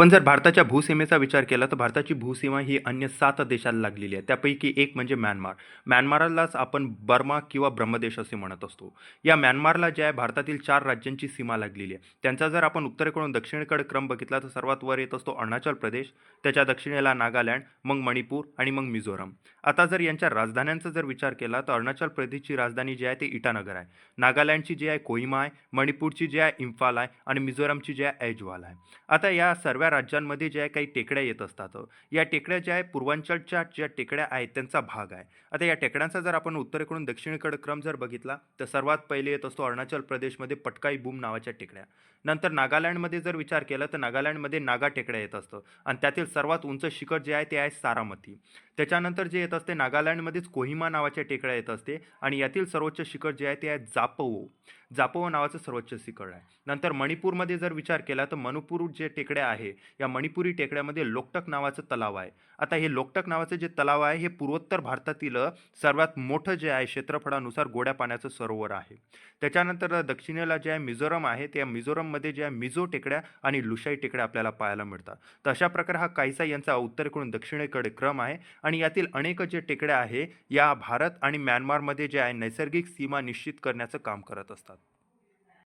आपण जर भारताच्या भूसीमेचा विचार केला तर भारताची भूसीमा ही अन्य सात देशाला लागलेली आहे. त्यापैकी एक म्हणजे म्यानमार. म्यानमारलाच आपण बर्मा किंवा ब्रह्मदेश असे म्हणत असतो. या म्यानमारला जे आहे भारतातील चार राज्यांची सीमा लागलेली आहे. त्यांचा जर आपण उत्तरेकडून दक्षिणेकडे क्रम बघितला तर सर्वात वर येत असतो अरुणाचल प्रदेश त्याच्या दक्षिणेला नागालँड मग मणिपूर आणि मग मिझोरम. आता जर यांच्या राजधान्यांचा जर विचार केला तर अरुणाचल प्रदेशची राजधानी जी आहे ते इटानगर आहे. नागालँडची जी आहे कोहिमा आहे. मणिपूरची जी आहे इम्फाल आहे. आणि मिझोरमची जी आहे ऐजवाल आहे. आता या सर्व राज्यांमध्ये जे आहे काही टेकड्या येत असतात या टेकड्या ज्या आहे पूर्वांचलच्या ज्या टेकड्या आहेत त्यांचा भाग आहे. आता या टेकड्यांचा जर आपण उत्तरेकडून दक्षिणेकडे क्रम जर बघितला तर सर्वात पहिले येत असतो अरुणाचल प्रदेशमध्ये पटकाई बूम नावाच्या टेकड्या. नंतर नागालँडमध्ये जर विचार केला तर नागालँडमध्ये नागा टेकड्या येत असतं. आणि त्यातील सर्वात उंच शिखर जे आहे ते आहे सारामती. त्याच्यानंतर जे येत असते नागालँडमध्येच कोहिमा नावाच्या टेकड्या येत असते आणि यातील सर्वोच्च शिखर जे आहे ते आहे जापवो. जापवो नावाचं सर्वोच्च शिखर आहे. नंतर मणिपूरमध्ये जर विचार केला तर मणिपूर जे टेकड्या आहे या मणिपुरी टेकड्यामध्ये लोकटक नावाचं तलाव आहे. आता हे लोकटक नावाचं जे तलाव आहे हे पूर्वोत्तर भारतातील सर्वात मोठं जे आहे क्षेत्रफळानुसार गोड्या पाण्याचं सरोवर आहे. त्याच्यानंतर दक्षिणेला जे आहे मिझोरम आहे त्या मिझोरममध्ये जे आहे मिझो टेकड्या आणि लुशाई टेकड्या आपल्याला पाहायला मिळतात. तर अशा प्रकारे हा काहीसा यांचा उत्तरेकडून दक्षिणेकडे क्रम आहे आणि यातील अनेक जे टेकड्या आहे या भारत आणि म्यानमारमध्ये जे आहे नैसर्गिक सीमा निश्चित करण्याचं काम करत असतात.